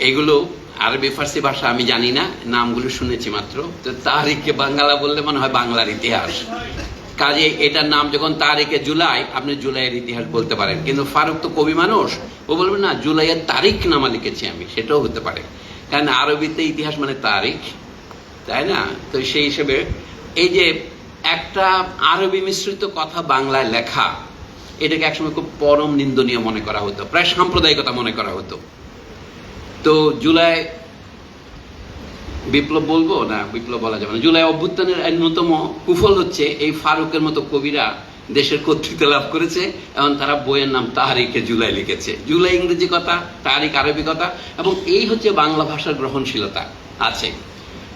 এগুলো আরবি ফার্সি ভাষা আমি জানি না, নামগুলো শুনেছি মাত্র। তো তারিখে বাংলা বললে মনে হয় বাংলার ইতিহাস। কাজে এটার নাম যখন তারিখে জুলাই, আপনি জুলাইয়ের ইতিহাস বলতে পারেন। কিন্তু ফারুক তো কবি মানুষ, ও বলবে না, জুলাইয়ের তারিখ নামা লিখেছি আমি, সেটাও হতে পারে। কারণ আরবিতে ইতিহাস মানে তারিখ, তাই না? তো সেই হিসেবে এই যে একটা আরবি মিশ্রিত কথা বাংলায় লেখা, এটাকে একসময় খুব পরম নিন্দনীয় মনে করা হতো, প্রায় সাম্প্রদায়িকতা মনে করা হতো। তো জুলাই বিপ্লব বলব? না, বিপ্লব বলা যাবে না। জুলাই অভ্যুত্থানের অন্যতম কুফল হচ্ছে এই ফারুকের মতো কবিরা দেশের কর্তৃত্ব লাভ করেছে এবং তারা বইয়ের নাম তাহারিকে জুলাই লিখেছে। জুলাই ইংরেজি কথা তাহারিক আরবি কথা এবং এই হচ্ছে বাংলা ভাষার গ্রহণশীলতা আছে।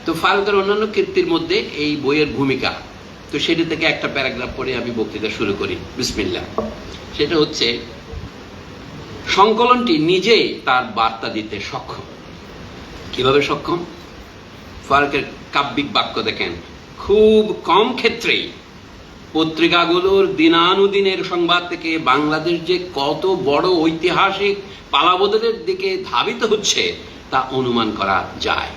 তো ফারুকের অন্যান্য কীর্তির মধ্যে এই বইয়ের ভূমিকা। তো সেটি থেকে একটা প্যারাগ্রাফ পড়ে আমি বক্তৃতা শুরু করি। বিসমিল্লা সেটা হচ্ছে সংকলনটি নিজেই তার বার্তা দিতে সক্ষম। কীভাবে সক্ষম? ফারুকের কাব্যিক বাক্য দেখেন। খুব কম ক্ষেত্রেই পত্রিকাগুলোর দিনানুদিনের সংবাদ থেকে বাংলাদেশ যে কত বড় ঐতিহাসিক পালাবদলের দিকে ধাবিত হচ্ছে, তা অনুমান করা যায়।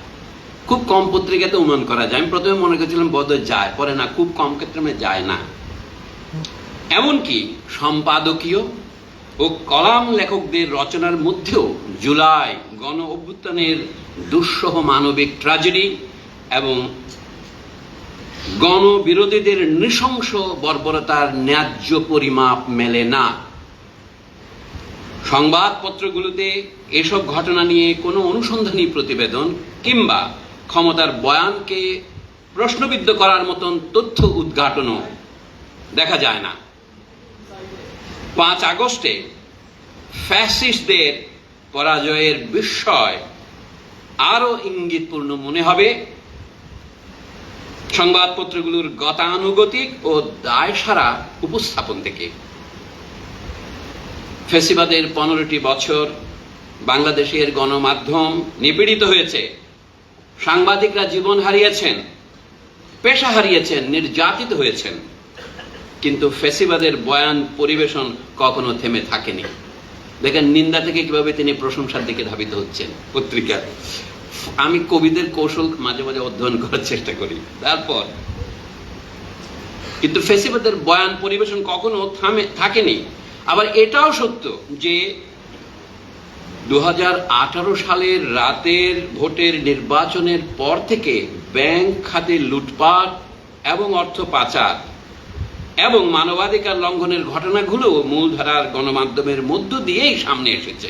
খুব কম পত্রিকাতে অনুমান করা যায়। আমি প্রথমে মনে করেছিলাম বোধহয় যায়, পরে না, খুব কম ক্ষেত্রে মানে যায় না। এমনকি সম্পাদকীয় ও কলাম লেখকদের রচনার মধ্যেও জুলাই গণ অভ্যুত্থানের দুঃসহ মানবিক ট্র্যাজেডি এবং গণবিরোধীদের নৃশংস বর্বরতার ন্যায্য পরিমাপ মেলে না। সংবাদপত্রগুলোতে এসব ঘটনা নিয়ে কোনো অনুসন্ধানী প্রতিবেদন কিংবা ক্ষমতার বয়ানকে প্রশ্নবিদ্ধ করার মতন তথ্য উদ্ঘাটনও দেখা যায় না। পাঁচ আগস্টে ফ্যাসিস্টদের পরাজয়ের বিস্ময় আরও ইঙ্গিতপূর্ণ মনে হবে। সংবাদপত্রগুলোর গতানুগতিক ও দায়সারা উপস্থাপন থেকে। ফেসিবাদের পনেরোটি বছর বাংলাদেশের গণমাধ্যম নিপীড়িত হয়েছে। সাংবাদিকরা জীবন হারিয়েছেন, পেশা হারিয়েছেন, নির্যাতিত হয়েছেন। কিন্তু ফেসিবাদের বয়ান পরিবেশন কখনো থেমে থাকেনি। দেখেন, নিন্দা থেকে কীভাবে তিনি প্রশংসার দিকে ধাবিত হচ্ছেন পত্রিকা আমি কবিদের কৌশল মাঝে মাঝে অধ্যয়ন করার চেষ্টা করি। তারপর, কিন্তু ফেসিবাদের বয়ান পরিবেশন কখনো থামে, থাকেনি। আবার এটাও সত্য যে দু হাজার আঠারো সালের রাতের ভোটের নির্বাচনের পর থেকে ব্যাংক খাতে লুটপাট এবং অর্থ পাচার এবং মানবাধিকার লঙ্ঘনের ঘটনাগুলো মূলধারার গণমাধ্যমের মধ্য দিয়েই সামনে এসেছে।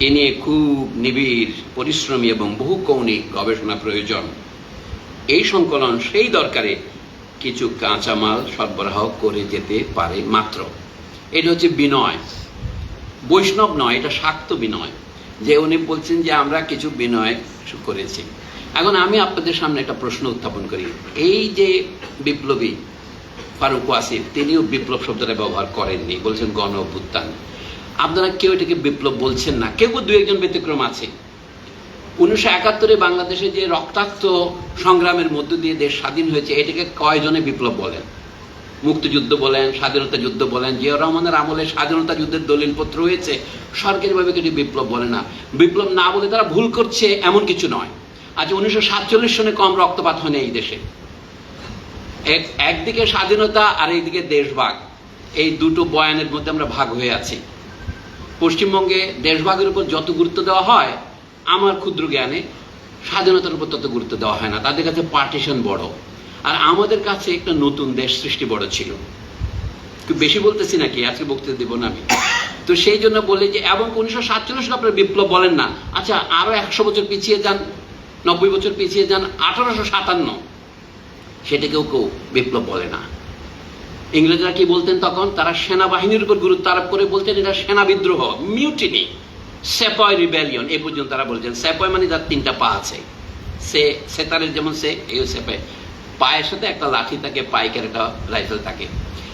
এ নিয়ে খুব নিবিড়, পরিশ্রমী এবং বহুকৌণিক গবেষণা প্রয়োজন। এই সংকলন সেই দরকারে কিছু কাঁচামাল সরবরাহ করে যেতে পারে মাত্র। এটা হচ্ছে বিনয়। বৈষ্ণব নয়, এটা শাক্ত বিনয়। যে উনি বলছেন যে আমরা কিছু বিনয় করেছি। এখন আমি আপনাদের সামনে একটা প্রশ্ন উত্থাপন করি। এই যে বিপ্লবী ফারুক ওয়াসিফ তিনিও বিপ্লব শব্দটা ব্যবহার করেননি, বলছেন গণ অভ্যুত্থান আপনারা কেউ এটাকে বিপ্লব বলছেন না, কেউ দু একজন ব্যতিক্রম আছে। উনিশশো একাত্তরে বাংলাদেশে যে রক্তাক্ত সংগ্রামের মধ্য দিয়ে দেশ স্বাধীন হয়েছে, এটাকে কয়জনে বিপ্লব বলেন? মুক্তিযুদ্ধ বলেন, স্বাধীনতা যুদ্ধ বলেন জিয়া রহমানের আমলে স্বাধীনতা যুদ্ধের দলিলপত্র হয়েছে সরকারিভাবে কিছু বিপ্লব বলে না। বিপ্লব না বলে তারা ভুল করছে, এমন কিছু নয়। আজ উনিশশো সাতচল্লিশ সনে কম রক্তপাত হয়নি এই দেশে। এক- একদিকে স্বাধীনতা আর এইদিকে দেশভাগ। এই দুটো বয়ানের মধ্যে আমরা ভাগ হয়ে আছি। পশ্চিমবঙ্গে দেশভাগের উপর যত গুরুত্ব দেওয়া হয়, আমার ক্ষুদ্র জ্ঞানে স্বাধীনতার উপর তত গুরুত্ব দেওয়া হয় না। তাদের কাছে পার্টিশন বড়। আর আমাদের কাছে একটা নতুন দেশ সৃষ্টি বড় ছিল। বেশি বলতেছি নাকি? আজকে বক্তৃতা দেবো না আমি। তো সেই জন্য বলি যে, এবং উনিশশো সাতচল্লিশ আপনার বিপ্লব বলেন না। আচ্ছা আরও একশো বছর পিছিয়ে যান, নব্বই বছর পিছিয়ে যান, আঠারোশো সাতান্ন। সেটাকেও কেউ বিপ্লব বলে না। ইংরেজরা কি বলতেন তখন? তারা সেনাবাহিনীর উপর গুরুত্ব আরোপ করে বলতেন, এটা সেনা বিদ্রোহ মিউটিনি সেপয় রিবেলিয়ন এ পর্যন্ত তারা বলছেন সেপয় মানে তার তিনটা পা আছে। সে সেতারের যেমন সে, এই সেপয় পায়ের সাথে একটা লাঠি থাকে, পাইকের একটা রাইফেল থাকে।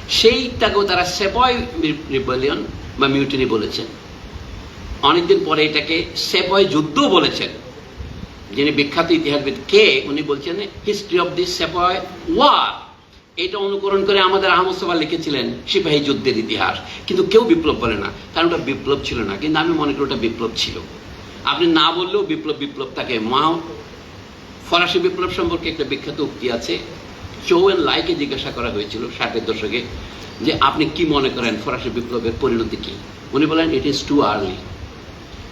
সেইটাকেও তারা সেপয় রিবেলিয়ন বা মিউটিনি বলেছেন। অনেকদিন পরে এটাকে সেপয় যুদ্ধ বলেছেন। যিনি বিখ্যাত ইতিহাসবিদ, কে? উনি বলছেন history of this sepoy war এটা অনুকরণ করে আমাদের আহমদ সভা লিখেছিলেন, সিপাহী যুদ্ধের ইতিহাস। কিন্তু কেউ বিপ্লব বলে না, কারণ ওটা বিপ্লব ছিল না। কিন্তু আমি মনে করি ওটা বিপ্লব ছিল। আপনি না বললেও বিপ্লব বিপ্লব তাকে মা ফরাসি বিপ্লব সম্পর্কে একটা বিখ্যাত উক্তি আছে। চৌ এন্ড লাইকে জিজ্ঞাসা করা হয়েছিল ষাটের দশকে যে, আপনি কি মনে করেন ফরাসি বিপ্লবের পরিণতি কি? উনি বলেন ইট ইজ টু আর্লি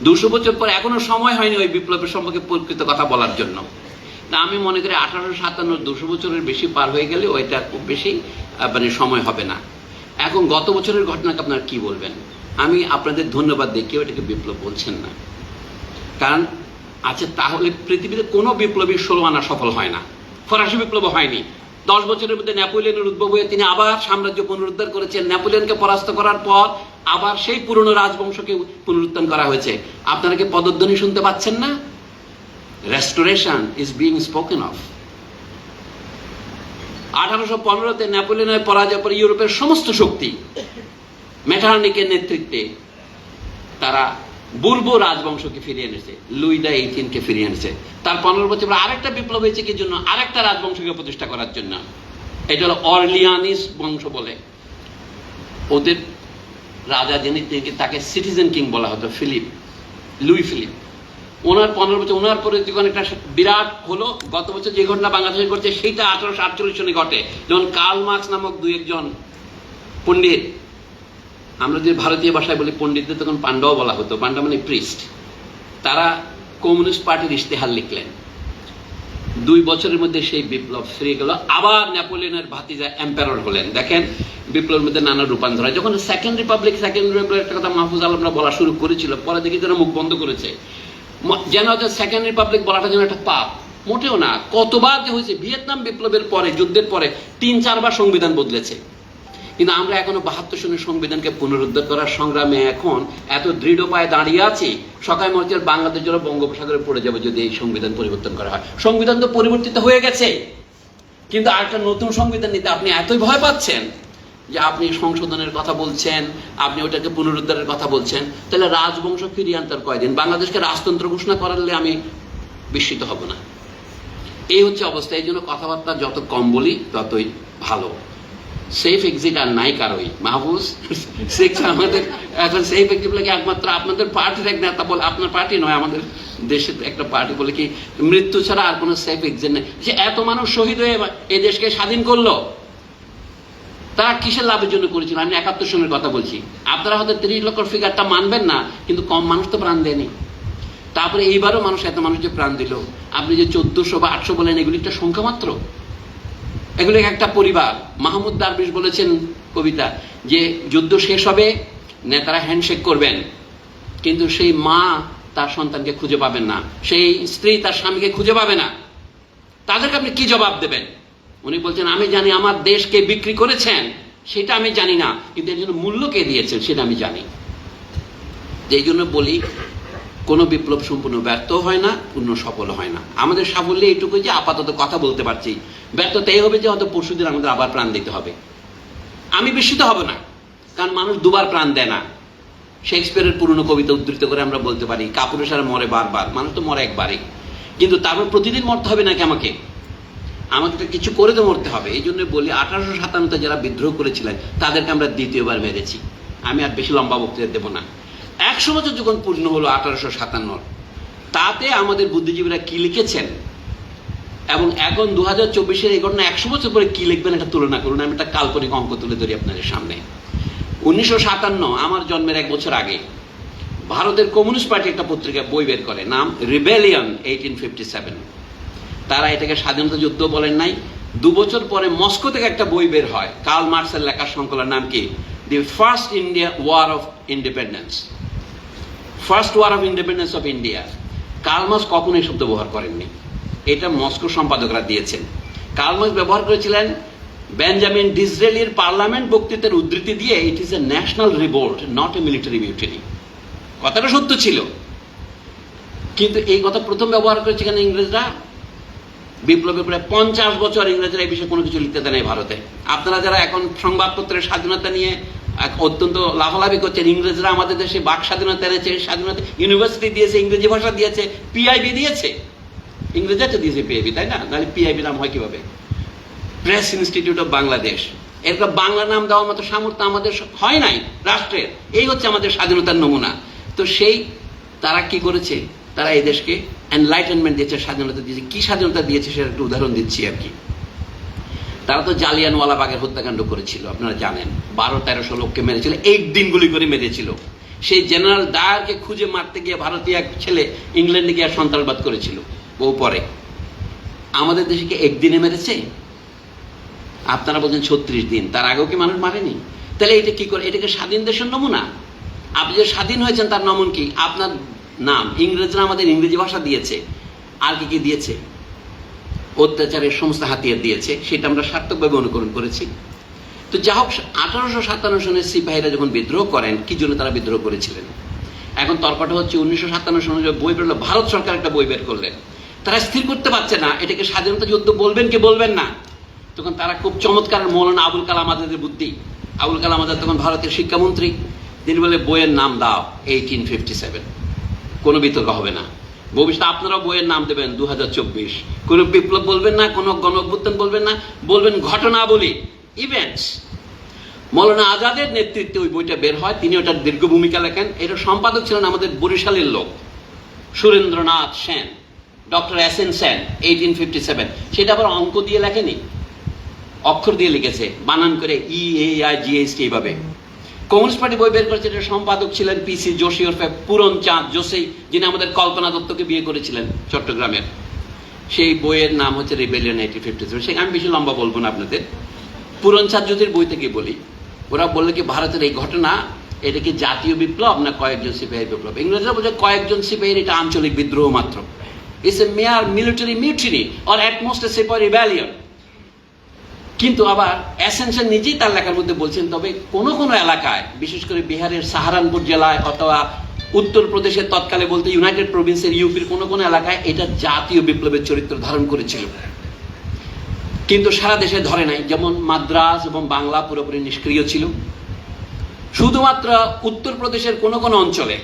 দুশো বছর পর এখনও সময় হয়নি ওই বিপ্লবের সম্পর্কে প্রকৃত কথা বলার জন্য। তা আমি মনে করি আঠারোশো সাতান্ন দুশো বছরের বেশি পার হয়ে গেলে ওইটা খুব বেশি মানে সময় হবে না। এখন গত বছরের ঘটনাকে আপনারা কি বলবেন? আমি আপনাদের ধন্যবাদ দিই, কেউ এটাকে বিপ্লব বলছেন না। কারণ আচ্ছা তাহলে পৃথিবীতে কোনো বিপ্লবী ষোলো আনা সফল হয় না। ফরাসি বিপ্লব হয়নি। দশ বছরের মধ্যে নেপোলিয়নের উদ্ভব হয়ে তিনি আবার সাম্রাজ্য পুনরুদ্ধার করেছেন। নেপোলিয়নকে পরাস্ত করার পর আবার সেই পুরনো রাজবংশকে পুনরুত্থান করা হয়েছে। আপনারা কি পদধ্বনি শুনতে পাচ্ছেন না? Restoration is being spoken of আঠারোশো পনেরোতে নেপোলিয়নের পরাজয় পরে ইউরোপের সমস্ত শক্তি মেটার্নিকের নেতৃত্বে তারা বুর্ব রাজবংশকে ফিরিয়ে এনেছে লুইদা এইটিনকে ফিরিয়ে এনেছে। তার পনেরো বছর পরে আরেকটা বিপ্লব হয়েছে কি জন্য? আরেকটা রাজবংশকে প্রতিষ্ঠা করার জন্য। এটা হলো অর্লিয়ানিস বংশ বলে। ওদের রাজা যিনি তাকে সিটিজেন কিং বলা হতো, ফিলিপ, লুই ফিলিপ। ওনার পনেরো বছর, ওনার পরে যখন একটা বিরাট হলো, গত বছর যে ঘটনা বাংলাদেশে ঘটছে, সেইটা আঠারোশো আটচল্লিশ সনে ঘটে। যেমন কার্ল মার্কস নামক দুই একজন পণ্ডিত, আমরা যে ভারতীয় ভাষায় বলি পণ্ডিতদের, তখন পাণ্ডব বলা হতো, পাণ্ডব মানে প্রিস্ট তারা কমিউনিস্ট পার্টির ইশতেহার লিখলেন। দুই বছরের মধ্যে সেই বিপ্লব ফিরে গেল। আবার নেপোলিয়নের ভাতিজা এম্পায়ার হলেন। দেখেন, বিপ্লবের মধ্যে নানা রূপান্তর হয়। যখন সেকেন্ড রিপাবলিক সেকেন্ড রিপাবলিক, একটা কথা মাহফুজ আলমরা বলা শুরু করেছিল, পরে দেখি যেন মুখ বন্ধ করেছে। যেন সেকেন্ড রিপাবলিক বলাটা যেন একটা পাপ, মোটেও না। কতবার যে হয়েছে, ভিয়েতনাম বিপ্লবের পরে, যুদ্ধের পরে, তিন চারবার সংবিধান বদলেছে। কিন্তু আমরা এখনও বাহাত্তর সনের সংবিধানকে পুনরুদ্ধার করার সংগ্রামে এখন এত দৃঢ় পায়ে দাঁড়িয়ে আছি, সকাল মর্চের বাংলাদেশ জন্য বঙ্গোপসাগরে পড়ে যাবে যদি এই সংবিধান পরিবর্তন করা হয়। সংবিধান তো পরিবর্তিত হয়ে গেছে। কিন্তু আরেকটা নতুন সংবিধান নিতে আপনি এতই ভয় পাচ্ছেন যে আপনি সংশোধনের কথা বলছেন, আপনি ওটাকে পুনরুদ্ধারের কথা বলছেন। তাহলে রাজবংশ ফিরিয়ে আনতার কয়দিন? বাংলাদেশকে রাজতন্ত্র ঘোষণা করালে আমি বিস্মিত হব না। এই হচ্ছে অবস্থা। এই জন্য কথাবার্তা যত কম বলি, ততই ভালো। সেফ এক্সিট আর নাই কারোই। মাহফুজ সেক্স আমাদের এখন সেফ এক্সিট বলে কি একমাত্র আপনাদের পার্টির এক নেতা বলে, আপনার পার্টি নয়, আমাদের দেশের একটা পার্টি বলে কি মৃত্যু ছাড়া আর কোনো সেফ এক্সিট নেই। যে এত মানুষ শহীদ হয়ে এই দেশকে স্বাধীন করল। তারা কিসের লাভের জন্য করেছিল? আমি একাত্তর সনের কথা বলছি। আপনারা হয়তো তিরিশ লক্ষ ফিগারটা মানবেন না, কিন্তু কম মানুষ তো প্রাণ দেয়নি। তারপরে এইবারও মানুষ এত মানুষ যে প্রাণ দিল। আপনি যে চোদ্দশো বা আটশো বলেন এগুলি একটা সংখ্যা মাত্র? এগুলো একটা পরিবার। মাহমুদ দারবিশ বলেছেন কবিতা যে যুদ্ধ শেষ হবে, নেতারা হ্যান্ডশেক করবেন। কিন্তু সেই মা তার সন্তানকে খুঁজে পাবেন না। সেই স্ত্রী তার স্বামীকে খুঁজে পাবে না। তাদেরকে আপনি কি জবাব দেবেন? উনি বলছেন, আমি জানি আমার দেশকে বিক্রি করেছেন, সেটা আমি জানি না। কিন্তু এর জন্য মূল্য কে দিয়েছেন, সেটা আমি জানি। এই জন্য বলি কোনো বিপ্লব সম্পূর্ণ ব্যর্থ হয় না, পূর্ণ সফল হয় না। আমাদের সাফল্যে এইটুকু যে আপাতত কথা বলতে পারছি। ব্যর্থতা এই হবে যে হয়তো পরশুদিন আমাদের আবার প্রাণ দিতে হবে। আমি বিস্মিত হব না, কারণ মানুষ দুবার প্রাণ দেয় না। শেক্সপিয়ারের পুরনো কবিতা উদ্ধৃত করে আমরা বলতে পারি কাপুরের সারা মরে বারবার, মানুষ তো মরে একবারই কিন্তু তারপর প্রতিদিন মরতে হবে নাকি আমাকে? আমাকে তো কিছু করে তো মরতে হবে। এই জন্য বলি, আঠারোশো সাতান্নতে যারা বিদ্রোহ করেছিলেন, তাদেরকে আমরা দ্বিতীয়বার মেরেছি। আমি আর বেশি লম্বা বক্তৃতা দেবো না। একশো বছর যখন পূর্ণ হলো আঠারোশো সাতান্নর, তাতে আমাদের বুদ্ধিজীবীরা কি লিখেছেন? এবং এখন দু হাজার চব্বিশের এই ঘটনা একশো বছর পরে কি লিখবেন এটা তুলনা করুন, আমি একটা কাল্পনিক অঙ্ক তুলে ধরি আপনাদের সামনে। উনিশশো সাতান্ন, আমার জন্মের এক বছর আগে, ভারতের কমিউনিস্ট পার্টি একটা পত্রিকা বই বের করে, নাম রিবেলিয়ন এইটিন ফিফটি সেভেন তারা এটাকে স্বাধীনতা যুদ্ধ বলেন নাই, দু বছর পরে মস্কো থেকে একটা বই বের হয়, কার্ল মার্কসের লেখার সংকলন নাম কি? The first India war of independence first war of independence of India. Karl Marx কখনো এই শব্দ ব্যবহার করেননি। এটা মস্কো সম্পাদকরা দিয়েছেন। কার্ল মার্কস ব্যবহার করেছিলেন, বেঞ্জামিন ডিসরেলির পার্লামেন্ট বক্তৃতার উদ্ধৃতি দিয়ে it is a national revolt not a military mutiny কথাটা সত্য ছিল। কিন্তু এই কথা প্রথম ব্যবহার করেছে কেন ইংরেজরা? বিপ্লবের পরে পঞ্চাশ বছর ইংরেজরা এই বিষয়ে কোনো কিছু লিখতে দেয় নাই ভারতে। আপনারা যারা এখন সংবাদপত্রের স্বাধীনতা নিয়ে অত্যন্ত লাভালাভি করছেন। ইংরেজরা আমাদের দেশে বাক স্বাধীনতা এনেছে, স্বাধীনতা ইউনিভার্সিটি দিয়েছে, ইংরেজি ভাষা দিয়েছে পিআইবি দিয়েছে। ইংরেজি তো দিয়েছে পিআইবি তাই না? নাহলে পিআইবি নাম হয় কীভাবে? প্রেস ইনস্টিটিউট অফ বাংলাদেশ এরপর বাংলা নাম দেওয়ার মতো সামর্থ্য আমাদের হয় নাই রাষ্ট্রের। এই হচ্ছে আমাদের স্বাধীনতার নমুনা। তো সেই, তারা কি করেছে? তারা এই দেশকে এনলাইটেনমেন্ট দিয়েছে, স্বাধীনতা দিয়েছে। কি স্বাধীনতা দিয়েছে সেটা একটু উদাহরণ দিচ্ছি আর কি। তারা তো জালিয়ানওয়ালাবাগের হত্যাকাণ্ড করেছিল, আপনারা জানেন। বারো, তেরোশো লোককে মেরেছিল এইট দিন গুলি করে মেরেছিল। সেই জেনারেল ডায়ারকে খুঁজে মারতে গিয়ে ভারতীয় এক ছেলে ইংল্যান্ডে গিয়ে সন্ত্রাসবাদ করেছিল ও পরে। আমাদের দেশে কি একদিনে মেরেছে? আপনারা বলছেন ছত্রিশ দিন, তার আগেও কি মানুষ মারেনি? তাহলে এটা কি করে, এটাকে স্বাধীন দেশের নমুনা? আপনি যে স্বাধীন হয়েছেন তার নমুন কি? আপনার নাম, ইংরেজরা আমাদের ইংরেজি ভাষা দিয়েছে। আর কি কি দিয়েছে? অত্যাচারের সমস্ত হাতিয়ার দিয়েছে, সেটা আমরা সার্থকভাবে অনুকরণ করেছি। তো যা হোক, আঠারোশো সাতান্ন সনের সিপাহীরা যখন বিদ্রোহ করেন, কি জন্য তারা বিদ্রোহ করেছিলেন? এখন তর্কটা হচ্ছে উনিশশো সাতান্ন সনে যে বই বেরোলো ভারত সরকার একটা বই বের করলেন। তারা স্থির করতে পারছে না, এটাকে স্বাধীনতা যুদ্ধ বলবেন কি বলবেন না? তখন তারা খুব চমৎকার, মৌলানা আবুল কালাম আজাদের বুদ্ধি। আবুল কালাম আজাদ তখন ভারতের শিক্ষামন্ত্রী। তিনি বলে, বইয়ের নাম দাও এইটিন ফিফটি সেভেন কোনো বিতর্ক হবে না। ভবিষ্যতে আপনারাও বইয়ের নাম দেবেন দু হাজার চব্বিশ। কোনো বিপ্লব বলবেন না, কোনো গণ বলবেন না, বলবেন ঘটনা বলি ইভেন্টস মৌলানা আজাদের নেতৃত্বে ওই বইটা বের হয়, তিনি ওটার দীর্ঘ ভূমিকা লেখেন। এটা সম্পাদক ছিলেন আমাদের বরিশালের লোক, Surendranath Sen, doctor S N Sen eighteen fifty seven সেটা আবার অঙ্ক দিয়ে লেখেনি, অক্ষর দিয়ে লিখেছে, বানান করে E A I G S T এইভাবে। কমিউনিস্ট পার্টি বই বের করেছে, এটার সম্পাদক ছিলেন পিসি যোশী ওরফে পুরন চাঁদ যোশী যিনি আমাদের কল্পনা দত্তকে বিয়ে করেছিলেন চট্টগ্রামের। সেই বইয়ের নাম হচ্ছে রিবেলিয়ন এইটি ফিফটি সেভেন সেখানে আমি বেশি লম্বা বলব না আপনাদের। পুরন চাঁদ জ্যোতির বই থেকে বলি, ওরা বললে কি ভারতের এই ঘটনা, এটা কি জাতীয় বিপ্লব না কয়েকজন সিপাহীর বিপ্লব? ইংরেজরা বলছে কয়েকজন সিপাহীর এটা আঞ্চলিক বিদ্রোহ মাত্র। It's a mere military mutiny or at most a sipahi rebellion কিন্তু আবার অ্যাসেনশন নিজেই তার লেখার মধ্যে বলছেন, তবে কোনো কোনো এলাকায়, বিশেষ করে বিহারের সাহারানপুর জেলায় অথবা উত্তরপ্রদেশের তৎকালে বলতে ইউনাইটেড প্রভিন্সের ইউপির কোনো কোনো এলাকায় এটা জাতীয় বিপ্লবের চরিত্র ধারণ করেছিল। কিন্তু সারা দেশে ধরে নাই, যেমন মাদ্রাস এবং বাংলা পুরোপুরি নিষ্ক্রিয় ছিল। শুধুমাত্র উত্তরপ্রদেশের কোনো কোনো অঞ্চলে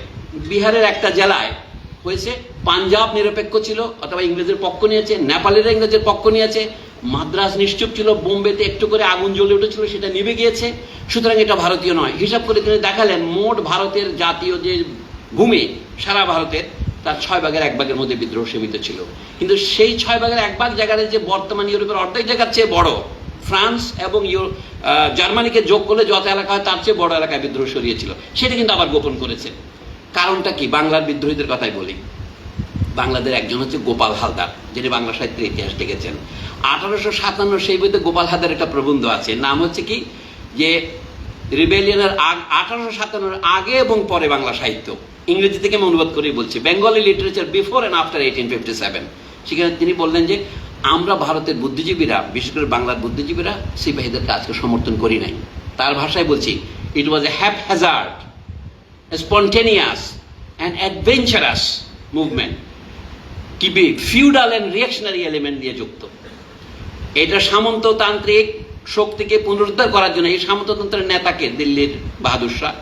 বিহারের একটা জেলায় হয়েছে, পাঞ্জাব নিরপেক্ষ ছিল, অথবা ইংরেজের পক্ষ নিয়েছে, নেপালের ইংরেজের পক্ষ নিয়েছে মাদ্রাস নিশ্চুপ ছিল, বোম্বেতে একটু করে আগুন জ্বলে উঠেছিল, সেটা নিভে গিয়েছে। সুতরাং এটা ভারতীয় নয়। হিসাব করে তিনি দেখালেন, মোট ভারতের জাতীয় যে ভূমি, সারা ভারতের, তার ছয় ভাগের এক ভাগের মধ্যে বিদ্রোহ সীমিত ছিল। কিন্তু সেই ছয় ভাগের এক ভাগ জায়গাটা যে বর্তমান ইউরোপের অর্ধেক জায়গার চেয়ে বড়, ফ্রান্স এবং জার্মানিকে যোগ করলে যত এলাকা হয়, তার চেয়ে বড় এলাকায় বিদ্রোহ সরিয়েছিল সেটা কিন্তু আবার গোপন করেছে। কারণটা কি? বাংলার বিদ্রোহীদের কথাই বলি। বাংলাদেশ একজন হচ্ছে গোপাল হালদার, যিনি বাংলা সাহিত্যের ইতিহাস লিখেছেন। আঠারোশো সাতান্ন সেই বইতে গোপাল হালদার একটা প্রবন্ধ আছে, নাম হচ্ছে কি? যে রিবেলিয়নের আঠারোশো সাতান্নর আগে এবং পরে বাংলা সাহিত্য। ইংরেজি থেকে আমি অনুবাদ করেই বলছি, Bengali literature before and after eighteen fifty seven. সেখানে তিনি বললেন যে, আমরা ভারতের বুদ্ধিজীবীরা, বিশেষ করে বাংলার বুদ্ধিজীবীরা সিপাহীদেরকে আজকে সমর্থন করি নাই। তার ভাষায় বলছি it was a haphazard spontaneous and adventurous movement. কি B feudal and reactionary element দিয়ে যুক্ত। এটা সামন্ততান্ত্রিক শক্তিকে পুনরুদ্ধার করার জন্য এই সামন্ততন্ত্রের নেতাকে দিল্লির বাহাদুর শাহ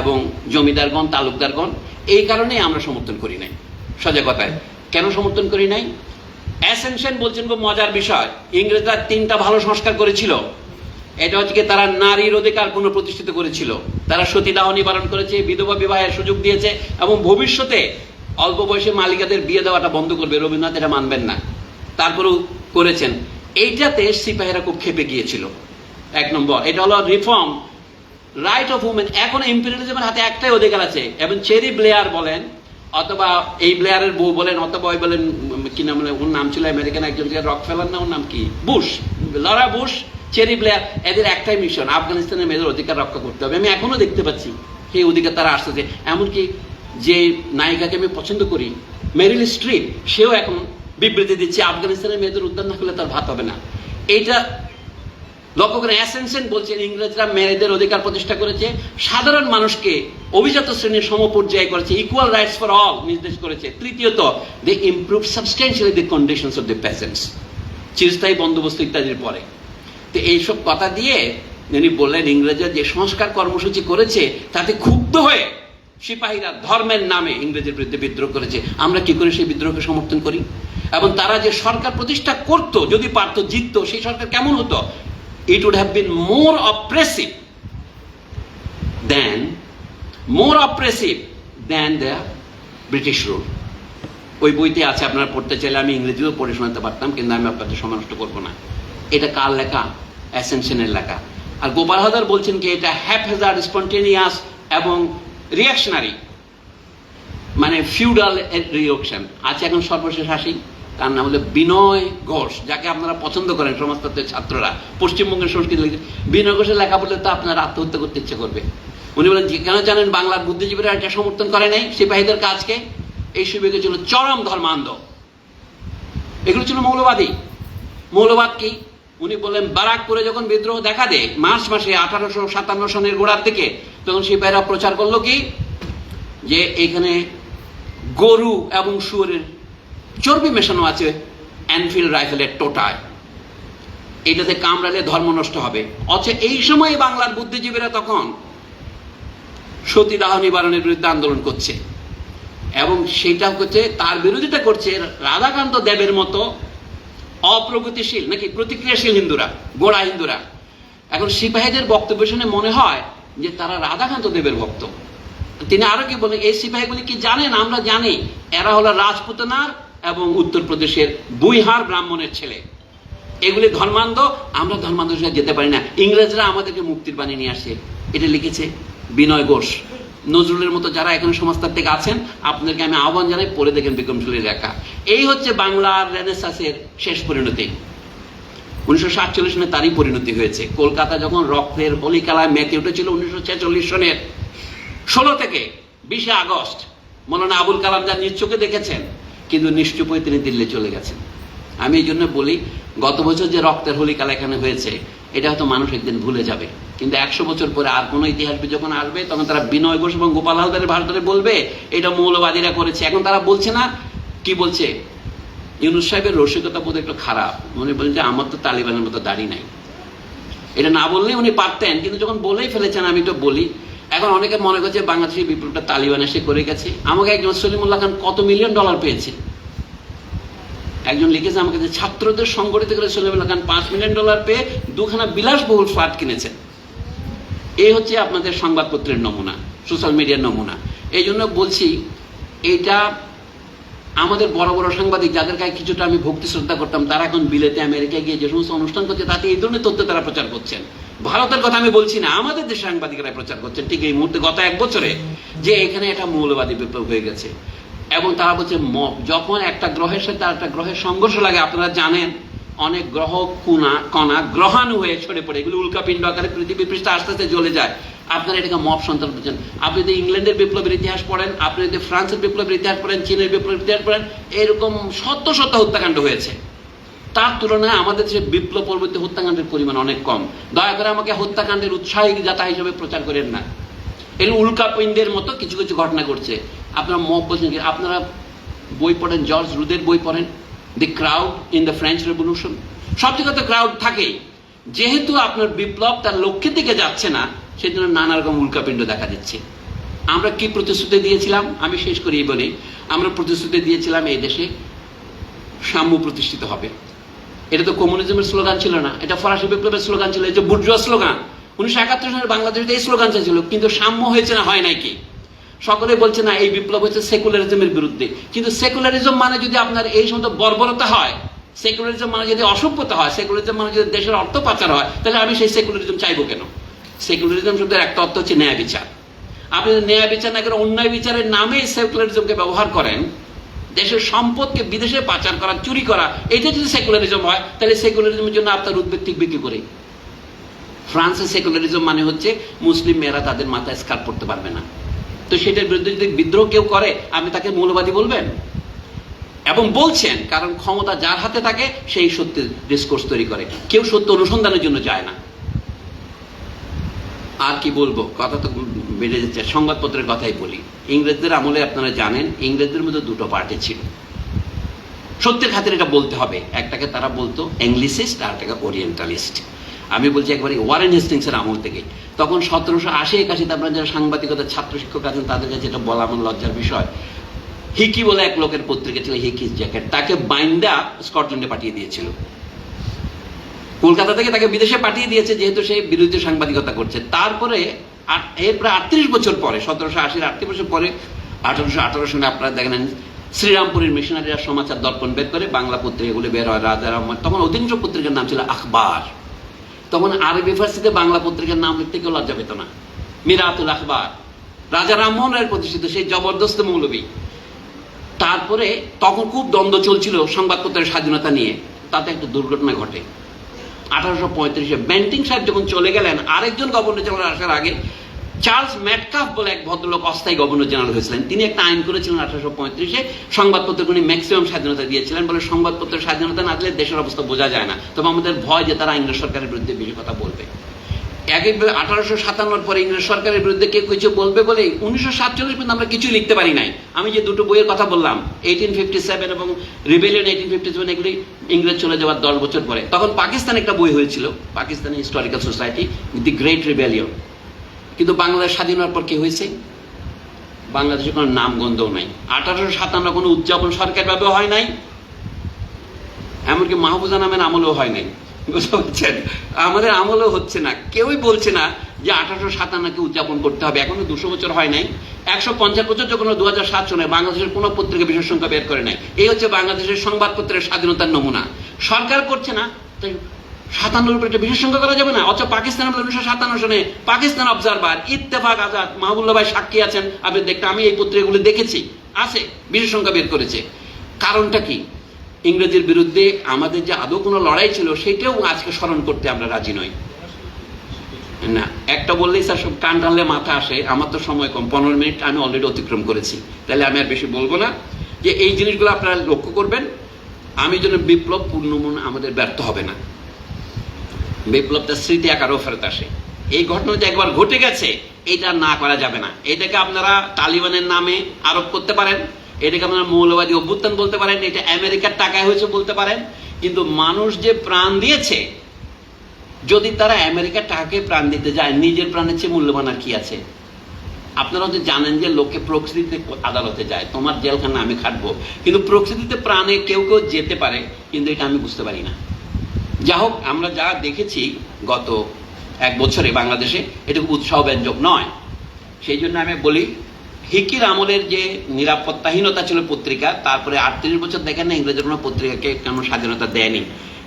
এবং জমিদারগণ, তালুকদারগণ, এই কারণে আমরা সমর্থন করি নাই। সোজা কথায় কেন সমর্থন করি নাই? অ্যাসেনশন বলছেন খুব মজার বিষয়। ইংরেজরা তিনটা ভালো সংস্কার করেছিল। এটা হচ্ছে তারা নারীর অধিকার পুনঃপ্রতিষ্ঠিত করেছিল। তারা সতীদাহ নিবারণ করেছে, বিধবা বিবাহের সুযোগ দিয়েছে এবং ভবিষ্যতে অল্প বয়সে মালিকাদের বিয়ে দেওয়াটা বন্ধ করবে, রবীন্দ্রনাথ এটা মানবেন না। তারপরেও করেছেন। এইটাতে সিপাহীরা খুব খেপে গিয়েছিল। এক নম্বর, এটা হলো রিফর্ম রাইট অফ উমেন এখন ইম্পেরিয়ালিজমের হাতে একটাই অধিকার আছে। এবং চেরি ব্লেয়ার বলেন, অথবা এই ব্লেয়ারের বউ বলেন, অথবা ওই বলেন কি নাম ওর নাম ছিল আমেরিকান একজন রক ফেলার না ওর নাম কি? Bush Laura Bush Cherie Blair, এদের একটাই মিশন আফগানিস্তানের মেয়েদের অধিকার রক্ষা করতে হবে। আমি এখনও দেখতে পাচ্ছি, সেই অধিকার তারা আসতেছে। এমনকি যে নায়িকাকে আমি পছন্দ করি, মেরিল স্ট্রিপ, সেও এখন বিবৃতি দিচ্ছে, আফগানিস্তানের মেয়েদের উদ্ধার না করলে তার ভাত হবে না। এইটা লক্ষ্য করে অ্যাসেনশন বলছেন ইংরেজরা, মেয়েদের অধিকার প্রতিষ্ঠা করেছে। সাধারণ মানুষকে অভিজাত শ্রেণির সমপর্যায়ে করেছে ইকুয়াল রাইটস ফর অল নির্দেশ করেছে। তৃতীয়ত they improve substantially the conditions of the peasants চিরস্থায়ী বন্দোবস্ত ইত্যাদির পরে। তো এইসব কথা দিয়ে যিনি বললেন, ইংরেজরা যে সংস্কার কর্মসূচি করেছে, তাতে ক্ষুব্ধ হয়ে সিপাহীরা ধর্মের নামে ইংরেজের বিরুদ্ধে বিদ্রোহ করেছে। আমরা কি করে সেই বিদ্রোহকে সমর্থন করি? এবং তারা যে সরকার প্রতিষ্ঠা করত, যদি পারত, জিতত, সেই সরকার কেমন হতো? It would have been more oppressive than more oppressive than the British rule. ওই বইতে আছে, আপনারা পড়তে চাইলে আমি ইংরেজিও পড়ে শোনাতে পারতাম, কিন্তু আমি আপনাদের সময় নষ্ট করব না। এটা কার লেখা? অ্যাসেনশনের লেখা। আর গোপাল হাদার বলছেন কি, এটা হ্যাপ হেজার স্পন্টেনিয়াস এবং রিয়াকশনারি মানে ফিউডাল রিয়াকশন আছে এখন সর্বশেষ আসি তার নাম হলো বিনয় ঘোষ, যাকে আপনারা পছন্দ করেন সমাজতত্ত্বের ছাত্ররা। পশ্চিমবঙ্গের সংস্কৃতি লিখে বিনয় ঘোষের লেখা বললে তো আপনারা আত্মহত্যা করতে ইচ্ছে করবে। উনি বলেন কেন জানেন বাংলার বুদ্ধিজীবীরা এটা সমর্থন করে নাই, সিপাহীদের কাজকে? এই সুবিধা ছিল চরম ধর্মান্ধ। এগুলো ছিল মৌলবাদী। মৌলবাদ কি? উনি বললেন বারাকপুরে যখন বিদ্রোহ দেখা দেয়, মার্চ মাসে আঠারোশো সাতান্ন সনের গোড়ার দিকে তখন সিপাহীরা প্রচার করল কি? যে এখানে গরু এবং শুয়োরের চর্বি মেশানো আছে এনফিল্ড রাইফেলের টোটায়। এটাতে কামড়ালে ধর্ম নষ্ট হবে। অথচ এই সময় বাংলার বুদ্ধিজীবীরা তখন সতীদাহ নিবারণের বিরুদ্ধে আন্দোলন করছে। এবং সেটা হচ্ছে তার বিরোধিতা করছে রাধাকান্ত দেবের মতো অপ্রগতিশীল নাকি প্রতিক্রিয়াশীল হিন্দুরা, গোড়া হিন্দুরা। এখন সিপাহীদের বক্তব্য শুনে মনে হয় যে তারা রাধাকান্ত দেবের ভক্ত। তিনি আরও কি বলেন, এই সিপাহীগুলি কি জানেন আমরা জানি। এরা হলো রাজপুতনার এবং উত্তরপ্রদেশের বুইহার ব্রাহ্মণের ছেলে। এগুলি ধর্মান্ধ, আমরা ধর্মান্ধ যেতে পারি না। ইংরেজরা আমাদেরকে মুক্তির বাণী নিয়ে আসে। এটা লিখেছে বিনয় ঘোষ। নজরুলের মতো যারা এখন সমাজতাত্ত্বিক আছেন, আপনাদেরকে আমি আহ্বান জানাই, পড়ে দেখেন বিক্রমশীলের লেখা। এই হচ্ছে বাংলার রেনেসাসের শেষ পরিণতি। উনিশশো সাতচল্লিশ তারই পরিণতি হয়েছে। কলকাতা যখন রক্তের হলিকালায় মেতে উঠেছিল উনিশশো ছেচল্লিশ সনের ষোলো থেকে বিশে আগস্ট, মৌলানা আবুল কালাম যা নিজ চোখে দেখেছেন, কিন্তু নিশ্চুপ হয়ে তিনি দিল্লি চলে গেছেন। আমি এই জন্য বলি, গত বছর যে রক্তের হোলিকালা এখানে হয়েছে, এটা হয়তো মানুষ একদিন ভুলে যাবে। কিন্তু একশো বছর পরে আর কোনো ইতিহাসবিদ যখন আসবে, তখন তারা বিনয় ঘোষ এবং গোপাল হালদারের ভারতের বলবে, এটা মৌলবাদীরা করেছে। এখন তারা বলছে না, কি বলছে? ইউনুস সাহেবের রসিকতা বোধ একটু খারাপ। উনি বলেন যে, আমার তো তালিবানের মতো দাড়ি নাই। এটা না বললেই উনি পারতেন, কিন্তু যখন বলেই ফেলেছেন, আমি তো বলি। এখন অনেকে মনে করছে বাংলাদেশের বিপ্লবটা তালিবান এসে করে গেছে। আমাকে একজন সলিমুল্লাহ খান কত মিলিয়ন ডলার পেয়েছে? একজন লিখেছে আমাকে যে, ছাত্রদের সংগঠিত করে সলিমুল্লাহ খান পাঁচ মিলিয়ন ডলার পেয়ে দুখানা বিলাসবহুল ফ্ল্যাট কিনেছেন। এই হচ্ছে আপনাদের সংবাদপত্রের নমুনা, সোশ্যাল মিডিয়ার নমুনা। এই জন্য বলছি এটা আমাদের বড় বড় সাংবাদিক যাদের গায়ে কিছুটা আমি ভক্তি শ্রদ্ধা করতাম, তারা এখন বিলেতে আমেরিকায় গিয়ে যে সমস্ত অনুষ্ঠান করছে, তাতে এই ধরনের তথ্য তারা প্রচার করছেন। ভারতের কথা আমি বলছি না, আমাদের দেশে সাংবাদিকরা প্রচার করছেন, ঠিক এই মুহূর্তে গত এক বছরে যে এখানে একটা মৌলবাদী বিপ্লব হয়ে গেছে। এবং তারা বলছে ম- যখন একটা গ্রহের সাথে আর একটা গ্রহের সংঘর্ষ লাগে, আপনারা জানেন, অনেক গ্রহ কুনা, কণা, গ্রহাণু হয়ে ছড়ে পড়ে, এগুলো উল্কাপিণ্ড আকারে পৃথিবীর পৃষ্ঠে আস্তে আস্তে জ্বলে যায়। আপনারা এটাকে মব সন্তান বলছেন। আপনি যদি ইংল্যান্ডের বিপ্লবের ইতিহাস পড়েন, আপনি যদি ফ্রান্সের বিপ্লবের ইতিহাস পড়েন, চীনের বিপ্লবের ইতিহাস পড়েন, এরকম শত শত হত্যাকাণ্ড হয়েছে। তার তুলনায় আমাদের দেশে বিপ্লব পরবর্তী হত্যাকাণ্ডের পরিমাণ অনেক কম। দয়া করে আমাকে হত্যাকাণ্ডের উৎসাহী যাতা হিসেবে প্রচার করেন না। এর উল্কাপিণ্ডের মতো কিছু কিছু ঘটনা ঘটছে। আপনারা মব বলছেন কি? আপনারা বই পড়েন, জর্জ রুদের বই পড়েন, the crowd in the French revolution. সব জায়গায় তো ক্রাউড থাকেই। যেহেতু আপনার বিপ্লব তার লক্ষ্যের দিকে যাচ্ছে না সেই জন্য নানা রকম উল্কাপিণ্ড দেখা দিচ্ছে। আমরা কি প্রতিশ্রুতি দিয়েছিলাম? আমি শেষ করেই বলি। আমরা প্রতিশ্রুতি দিয়েছিলাম এই দেশে সাম্য প্রতিষ্ঠিত হবে। এটা তো কমিউনিজমের স্লোগান ছিল না। এটা ফরাসি বিপ্লবের স্লোগান ছিল। এই যে বুর্জুয়া স্লোগান, উনিশশো একাত্তর সালে বাংলাদেশে এই স্লোগানটা ছিল, কিন্তু সাম্য হয়েছে না, হয় নাই কি? সকলে বলছে, না, এই বিপ্লব হচ্ছে সেকুলারিজমের বিরুদ্ধে। কিন্তু সেকুলারিজম মানে যদি আপনার এই সমস্ত বর্বরতা হয়, সেকুলারিজম মানে যদি অসভ্যতা হয়, সেকুলারিজম মানে যদি দেশের অর্থ পাচার হয়, তাহলে আমি সেই সেকুলারিজম চাইব কেন? সেকুলারিজম শব্দের একটা অর্থ হচ্ছে ন্যায় বিচার। আপনি যদি ন্যায় বিচার না করে অন্যায় বিচারের নামে সেকুলারিজমকে ব্যবহার করেন, দেশের সম্পদকে বিদেশে পাচার করা, চুরি করা এটা যদি সেকুলারিজম হয়, তাহলে সেকুলারিজমের জন্য আপনার উদ্বেগ বিক্রি করে। ফ্রান্সে সেকুলারিজম মানে হচ্ছে মুসলিম মেয়েরা তাদের মাথায় স্কার্প পড়তে পারবে না। তো সেটার বিরুদ্ধে যদি বিদ্রোহ কেউ করে, আপনি তাকে মৌলবাদী বলবেন? এবং বলছেন, কারণ ক্ষমতা যার হাতে থাকে, সেই সত্যের ডিসকোর্স তৈরি করে। কেউ সত্য অনুসন্ধানের জন্য যায় না। আর কি বলব? কথা তো বেড়ে যাচ্ছে। সংবাদপত্রের কথাই বলি। ইংরেজদের আমলে আপনারা জানেন, ইংরেজদের মধ্যে দুটো পার্টি ছিল। সত্যের খাতির এটা বলতে হবে। একটাকে তারা বলতো অ্যাংলিসিস্ট আর একটাকে ওরিয়েন্টালিস্ট আমি বলছি একবারে ওয়ারেন হেস্টিংসের আমল থেকে। তখন সতেরোশো আশি একাশিতে আপনারা যারা সাংবাদিকতা, ছাত্র শিক্ষক আছেন, তাদের কাছে এটা বলা আমার লজ্জার বিষয়। হিকি বলে এক লোকের পত্রিকা ছিল হিকিস জ্যাকেট তাকে বাইন্ডা স্কটল্যান্ডে পাঠিয়ে দিয়েছিল। কলকাতা থেকে তাকে বিদেশে পাঠিয়ে দিয়েছে, যেহেতু সে বিরোধী সাংবাদিকতা করছে। তারপরে এর প্রায় আটত্রিশ বছর পরে, সতেরোশো আশির আটত্রিশ বছর পরে, আঠারোশো আঠারো সালে আপনারা দেখেন, শ্রীরামপুরের মিশনারিরা সমাচার দর্পণ বের করে, বাংলা পত্রিকা পত্রিকাগুলি বের হয়, রাজা রহমান তখন অধিকাংশ পত্রিকার নাম ছিল আখবার। তখন আরবি ফার্সিতে বাংলা পত্রিকার নাম লিখতে কেউ লজ্জা পেত না। মিরাতুল আখবার। রাজা রামমোহন রায়ের প্রতিষ্ঠিত সেই জবরদস্ত মৌলবী। তারপরে তখন খুব দ্বন্দ্ব চলছিল সংবাদপত্রের স্বাধীনতা নিয়ে। তাতে একটা দুর্ঘটনা ঘটে। আঠারোশো পঁয়ত্রিশে ব্যান্টিং সাহেব যখন চলে গেলেন, আরেকজন গভর্নর জেনারেল আসার আগে চার্লস ম্যাটকাফ বলে এক ভদ্রলোক, অস্থায়ী গভর্নর জেনারেল হয়েছিলেন। তিনি একটা আইন করেছিলেন আঠারোশো পঁয়ত্রিশে, সংবাদপত্রগুলি ম্যাক্সিমাম স্বাধীনতা দিয়েছিলেন বলে সংবাদপত্রের স্বাধীনতা না দিলে দেশের অবস্থা বোঝা যায় না। তবে আমাদের ভয় যে তারা ইংরেজ সরকারের বিরুদ্ধে বেশি কথা বলবে। একইভাবে আঠারোশো সাতান্নর পরে ইংরেজ সরকারের বিরুদ্ধে কেউ কিছু বলবে বলে উনিশশো সাতচল্লিশ পর্যন্ত আমরা কিছুই লিখতে পারি নাই। আমি যে দুটো বইয়ের কথা বললাম এইটিন ফিফটি সেভেন এবং রিবেলিয়ন এইটিন ফিফটি সেভেন এগুলি ইংরেজ চলে যাওয়ার দশ বছর পরে। তখন পাকিস্তানে একটা বই হয়েছিল, Pakistani historical society the great rebellion কিন্তু বাংলাদেশ স্বাধীন হওয়ার পর কি হয়েছে? বাংলাদেশে কোনো নাম গন্ধও নাই। আঠারোশো সাতান্ন কোনো উদযাপন সরকারিভাবে হয় নাই, এমনকি মাহবুজা নামের আমলেও হয় নাই। বুঝতে আমাদের আমলও হচ্ছে না। কেউই বলছে না যে আঠারোশো সাতান্নকে উদযাপন করতে হবে। এখনও দুশো বছর হয় নাই। একশো পঞ্চাশ বছর যখন দু হাজার সাত সনে বাংলাদেশের কোনো পত্রিকা বিশেষ সংখ্যা বের করে নাই। এই হচ্ছে বাংলাদেশের সংবাদপত্রের স্বাধীনতার নমুনা। সরকার করছে না, তাই সাতান্নর উপরে একটা বিশেষ সংখ্যা করা যাবে না? অথচ পাকিস্তান উনিশশো সাতান্ন সনে পাকিস্তান অবজারভার ইত্তেফাক আজাদ মাহবুল্লাহ ভাই সাক্ষী আছেন। আপনি দেখতে আমি এই পত্রিকাগুলি দেখেছি। আছে, বিশেষ সংখ্যা বের করেছে। কারণটা কি? ইংরেজের বিরুদ্ধে আমাদের যে আদৌ কোনো লড়াই ছিল, সেটাও আজকে স্মরণ করতে আমরা রাজি নই। না, একটা বললেই স্যার সব কান টানলে মাথা আসে, আমার তো সময় কম, পনেরো মিনিট আমি অলরেডি অতিক্রম করেছি। তাহলে আমি আর বেশি বলব না যে এই জিনিসগুলো আপনারা লক্ষ্য করবেন, আমি যেন বিপ্লব পূর্ণমন আমাদের ব্যর্থ হবে না। বিপ্লবটা স্মৃতি আকারও ফেরত আসে। এই ঘটনা যে একবার ঘটে গেছে, এটা না করা যাবে না। এটাকে আপনারা তালিবানের নামে আরোপ করতে পারেন। এটাকে আপনারা মৌলবাদী অভ্যুত্থান বলতে পারেন, এটা আমেরিকার টাকায় হয়েছে বলতে পারেন, কিন্তু মানুষ যে প্রাণ দিয়েছে, যদি তারা আমেরিকার টাকাকে প্রাণ দিতে যায়, নিজের প্রাণের চেয়ে মূল্যবান আর কি আছে? আপনারা তো জানেন যে লোকে প্রকৃতিতে আদালতে যায়, তোমার জেলখানা আমি খাটবো। কিন্তু প্রকৃতিতে প্রাণে কেউ কেউ যেতে পারে, কিন্তু এটা আমি বুঝতে পারি না। যা হোক, আমরা যা দেখেছি গত এক বছরে বাংলাদেশে এটা খুব উৎসাহব্যঞ্জক নয়। সেই জন্য আমি বলি হিকির আমলের যে নিরাপত্তাহীনতা ছিল পত্রিকা, তারপরে আটত্রিশ বছর দেখেন না ইংরেজের কোনো পত্রিকাকে কোনো স্বাধীনতা দেয়নি।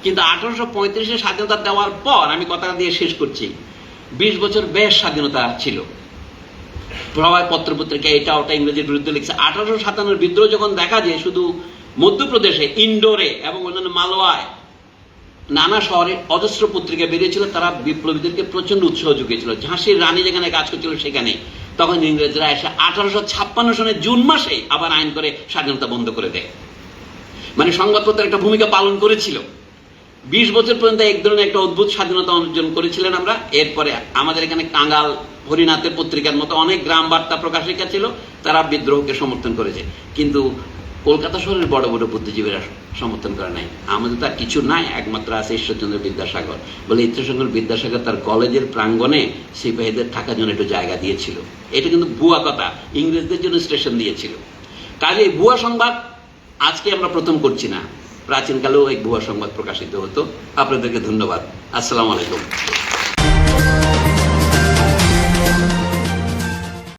কিন্তু আঠারোশো পঁয়ত্রিশে স্বাধীনতা দেওয়ার পর আমি কথাটা দিয়ে শেষ করছি। বিশ বছর বেশ স্বাধীনতা ছিল। প্রভাব পত্র পত্রিকা এটা ওটা ইংরেজির বিরুদ্ধে লিখছে। আঠারোশো সাতান্নর বিদ্রোহ যখন দেখা যায়, শুধু মধ্যপ্রদেশে ইন্ডোরে এবং অন্যান্য মালওয়ায়, নানা শহরে অজস্র পত্রিকা বেরিয়েছিল, তারা বিপ্লবীদেরকে প্রচণ্ড উৎসাহ জুগিয়েছিল ঝাঁসির রানী যেখানে কাজ করছিল সেখানে তখন ইংরেজরা এসে আঠারোশো ছাপ্পান্ন সনের জুন মাসে আবার আইন করে স্বাধীনতা বন্ধ করে দেয়। মানে সংবাদপত্র একটা ভূমিকা পালন করেছিল। বিশ বছর পর্যন্ত এক ধরনের একটা অদ্ভুত স্বাধীনতা অর্জন করেছিলেন আমরা। এরপরে আমাদের এখানে কাঙ্গাল হরিনাথের পত্রিকার মতো অনেক গ্রাম বার্তা প্রকাশিকা ছিল, তারা বিদ্রোহকে সমর্থন করেছে। কিন্তু কলকাতা শহরের বড় বড় বুদ্ধিজীবীরা সমর্থন করে নাই। আমাদের তার কিছু নাই, একমাত্র আছে ঈশ্বরচন্দ্র বিদ্যাসাগর। বলে ঈশ্বরচন্দ্র বিদ্যাসাগর তার কলেজের প্রাঙ্গণে সিপাহীদের থাকার জন্য একটু জায়গা দিয়েছিল। এটা কিন্তু ভুয়া কথা, ইংরেজদের জন্য স্টেশন দিয়েছিল। কাজে ভুয়া সংবাদ আজকে আমরা প্রথম করছি না। প্রাচীনকালেও এই ভুয়া সংবাদ প্রকাশিত হতো। আপনাদেরকে ধন্যবাদ। আসসালামু আলাইকুম।